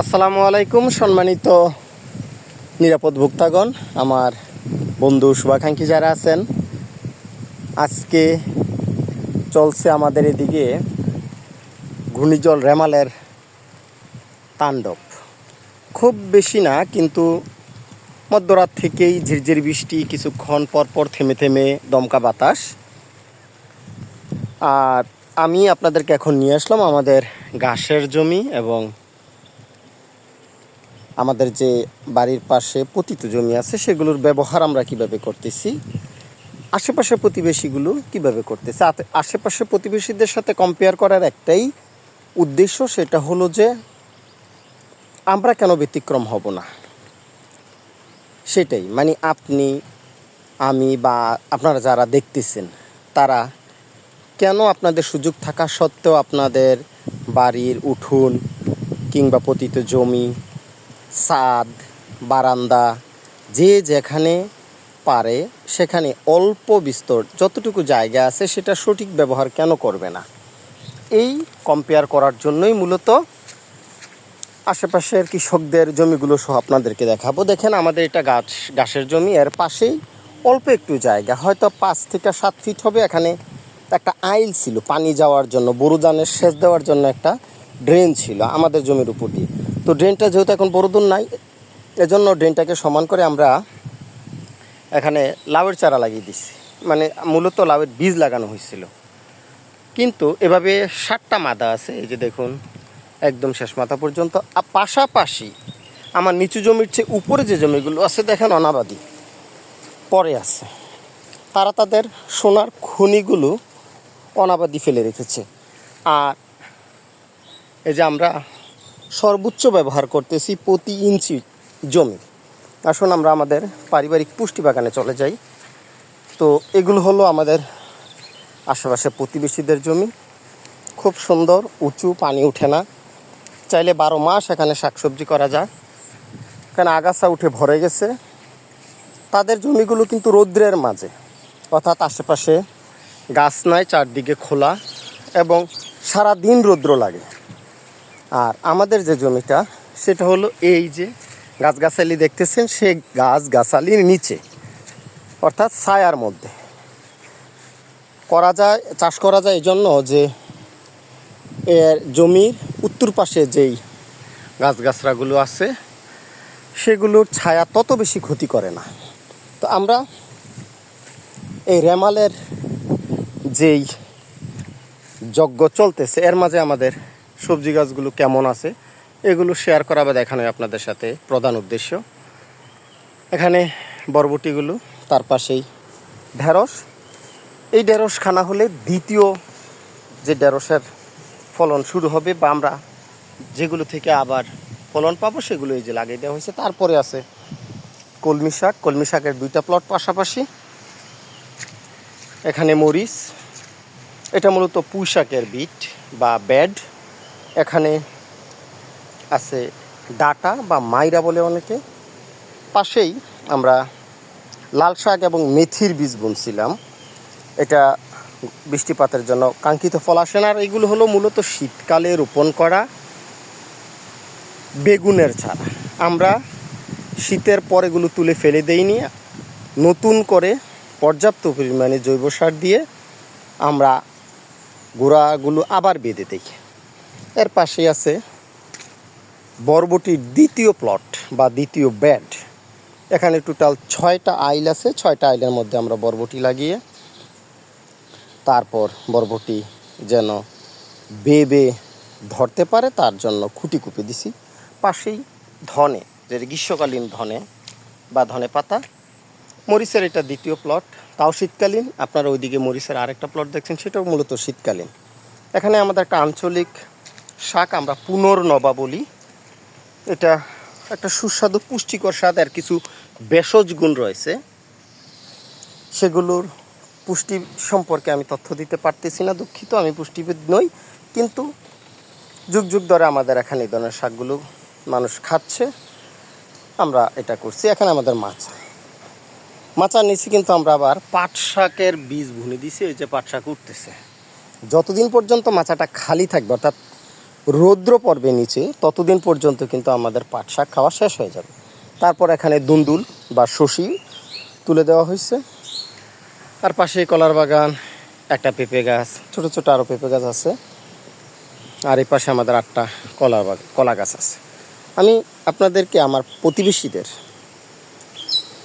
আসসালামু আলাইকুম, সম্মানিত নিরাপদ ভোক্তাগণ, আমার বন্ধু শুভাকাঙ্ক্ষী যারা আছেন, আজকে চলছে আমাদের এদিকে ঘূর্ণিঝড় রেমালের তাণ্ডব। খুব বেশি না, কিন্তু মধ্যরাত থেকেই ঝিরঝির বৃষ্টি, কিছুক্ষণ পর পর থেমে থেমে দমকা বাতাস। আর আমি আপনাদেরকে এখন নিয়ে আসলাম আমাদের ঘাসের জমি এবং আমাদের যে বাড়ির পাশে পতিত জমি আছে, সেগুলোর ব্যবহার আমরা কীভাবে করতেছি, আশেপাশে প্রতিবেশীগুলো কীভাবে করতেছে আশেপাশে প্রতিবেশীদের সাথে কম্পেয়ার করার একটাই উদ্দেশ্য সেটা হলো যে, আমরা কেন ব্যতিক্রম হব না? সেটাই মানে আপনি, আমি বা আপনারা যারা দেখতেছেন, তারা কেন আপনাদের সুযোগ থাকা সত্ত্বেও আপনাদের বাড়ির উঠোন কিংবা পতিত জমি ছাদ বারান্দা, যে যেখানে পারে সেখানে অল্প বিস্তর যতটুকু জায়গা আছে সেটা সঠিক ব্যবহার কেন করবে না? এই কম্পেয়ার করার জন্যই মূলত আশেপাশের কৃষকদের জমিগুলো সহ আপনাদেরকে দেখাবো। দেখেন, আমাদের এটা গাছ, ঘাসের জমি, এর পাশেই অল্প একটু জায়গা। হয়তো পাঁচ থেকে সাত ফিট হবে। এখানে একটা আইল ছিল, পানি যাওয়ার জন্য বড়ুদানের সেচ দেওয়ার জন্য একটা ড্রেন ছিল আমাদের জমির উপর দিয়ে। তো ড্রেনটা যেহেতু এখন বড়দূর নাই, এজন্য ড্রেনটাকে সমান করে আমরা এখানে লাউয়ের চারা লাগিয়ে দিচ্ছি। মানে মূলত লাউয়ের বীজ লাগানো হয়েছিল। কিন্তু এভাবে সাতটা মাদা আছে, এই যে দেখুন, একদম শেষ মাথা পর্যন্ত। আর পাশাপাশি আমার নিচু জমির চেয়ে উপরে যে জমিগুলো আছে, দেখেন অনাবাদি, পরে আছে। তারা তাদের সোনার খনিগুলো অনাবাদি ফেলে রেখেছে। আর এই যে আমরা সর্বোচ্চ ব্যবহার করতেছি প্রতি ইঞ্চি জমি। আসুন আমরা আমাদের পারিবারিক পুষ্টি বাগানে চলে যাই। তো এগুলো হলো আমাদের আশেপাশে প্রতিবেশীদের জমি। খুব সুন্দর, উঁচু, পানি ওঠে না। চাইলে বারো মাস এখানে শাকসবজি করা যায়। এখানে আগাছা উঠে ভরে গেছে। তাদের জমিগুলো কিন্তু রৌদ্রের মাঝে। অর্থাৎ আশেপাশে গাছ নাই, চারদিকে খোলা এবং সারা দিন রৌদ্র লাগে। আর আমাদের যে জমিটা, সেটা হলো এই যে গাছগাছালি দেখতেছেন, সে গাছ গাছালির নিচে, অর্থাৎ ছায়ার মধ্যে। করা যায়, চাষ করা যায় এই জন্য যে এর জমির উত্তর পাশে যেই গাছগাছরাগুলো আছে, সেগুলোর ছায়া তত বেশি ক্ষতি করে না। তো আমরা এই রেমালের যেই যজ্ঞ চলতেছে, এর মাঝে আমাদের সবজি গাছগুলো কেমন আছে, এগুলো শেয়ার করা বা দেখানো আপনাদের সাথে প্রধান উদ্দেশ্য। এখানে বরবটিগুলো, তার পাশেই ঢেঁড়স। এই ঢেঁড়স খানা হলে দ্বিতীয় যে ঢেঁড়সের ফলন শুরু হবে বা আমরা যেগুলো থেকে আবার ফলন পাবো সেগুলো এই যে লাগিয়ে দেওয়া হয়েছে। তারপরে আছে কলমি শাক। কলমি শাকের দুইটা প্লট পাশাপাশি। এখানে মরিচ। এটা মূলত পুঁই শাকের বিট বা ব্যাড। এখানে আছে ডাটা বা মাইরা বলে অনেকে। পাশেই আমরা লাল শাক এবং মেথির বীজ বুনছিলাম। এটা বৃষ্টিপাতের জন্য কাঙ্ক্ষিত ফল আসে না। আর এগুলো হলো মূলত শীতকালে রোপণ করা বেগুনের চারা। আমরা শীতের পর এগুলো তুলে ফেলে দেইনি। নতুন করে পর্যাপ্ত পরিমাণে জৈব সার দিয়ে আমরা গোড়াগুলো আবার বেঁধে দিই এর পাশে আছে বরবটির দ্বিতীয় প্লট বা দ্বিতীয় ব্যাড এখানে টোটাল ছয়টা আইল আছে, ছয়টা আইলের মধ্যে আমরা বরবটি লাগিয়ে তারপর বরবটি যেন বেবে ধরতে পারে, তার জন্য খুঁটি কুপে দিছি। পাশেই ধনে যে গ্রীষ্মকালীন ধনে বা ধনে পাতা। মরিচের এটা দ্বিতীয় প্লট তাও শীতকালীন। আপনারা ওইদিকে মরিচের আরেকটা প্লট দেখছেন, সেটাও মূলত শীতকালীন। এখানে আমাদের একটা আঞ্চলিক শাক আমরা পুনর্নবা বলি। এটা একটা সুস্বাদু পুষ্টিকর স্বাদ আর কিছু ভেষজ গুণ রয়েছে। সেগুলোর পুষ্টি সম্পর্কে আমি তথ্য দিতে পারতেছি না, দুঃখিত, আমি পুষ্টিবিদ নই, কিন্তু যুগ যুগ ধরে আমাদের এখানে এই ধরনের শাকগুলো মানুষ খাচ্ছে। আমরা এটা করছি, এখানে আমাদের মাছ। মাচার নিচে কিন্তু আমরা আবার পাট শাকের বীজ বুনে দিছি ওই যে পাট শাক উঠতেছে। যতদিন পর্যন্ত মাচাটা খালি থাকবে, অর্থাৎ রৌদ্র পড়বে নিচে ততদিন পর্যন্ত কিন্তু আমাদের পাট শাক খাওয়া শেষ হয়ে যাবে। তারপর এখানে দুন্দুল বা শশি তুলে দেওয়া হয়েছে। আর পাশে কলার বাগান, একটা পেঁপে গাছ, ছোট ছোট আরও পেঁপে গাছ আছে। আর এই পাশে আমাদের আটটা কলা বাগান কলা গাছ আছে। আমি আপনাদেরকে আমার প্রতিবেশীদের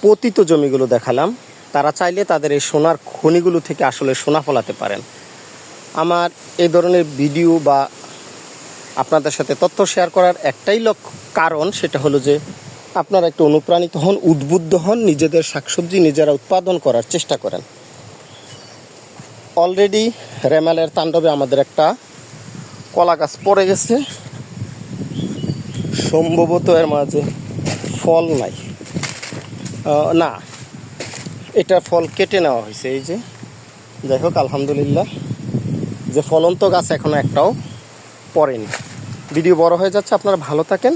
পতিত জমিগুলো দেখালাম। তারা চাইলে তাদের এই সোনার খনিগুলো থেকে আসলে সোনা ফলাতে পারেন। আমার এই ধরনের ভিডিও বা আপনাদের সাথে তথ্য শেয়ার করার একটাই লক্ষ্য কারণ সেটা হলো যে আপনারা একটু অনুপ্রাণিত হন, উদ্বুদ্ধ হন, নিজেদের শাকসবজি নিজেরা উৎপাদন করার চেষ্টা করেন। অলরেডি রেমালের তাণ্ডবে আমাদের একটা কলা গাছ পড়ে গেছে। সম্ভবত এর মাঝে ফল নাই। না, এটা ফল কেটে নেওয়া হয়েছে, এই যে। যাই হোক, আলহামদুলিল্লাহ, যে ফলন্ত গাছ এখনও একটাও পড়েনি। ভিডিও বড় হয়ে যাচ্ছে, আপনারা ভালো থাকেন,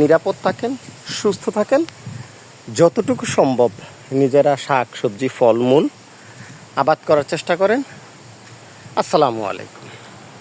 নিরাপদ থাকেন, সুস্থ থাকেন। যতটুকু সম্ভব নিজেরা শাক, সবজি, ফলমূল আবাদ করার চেষ্টা করেন। আসসালামু আলাইকুম।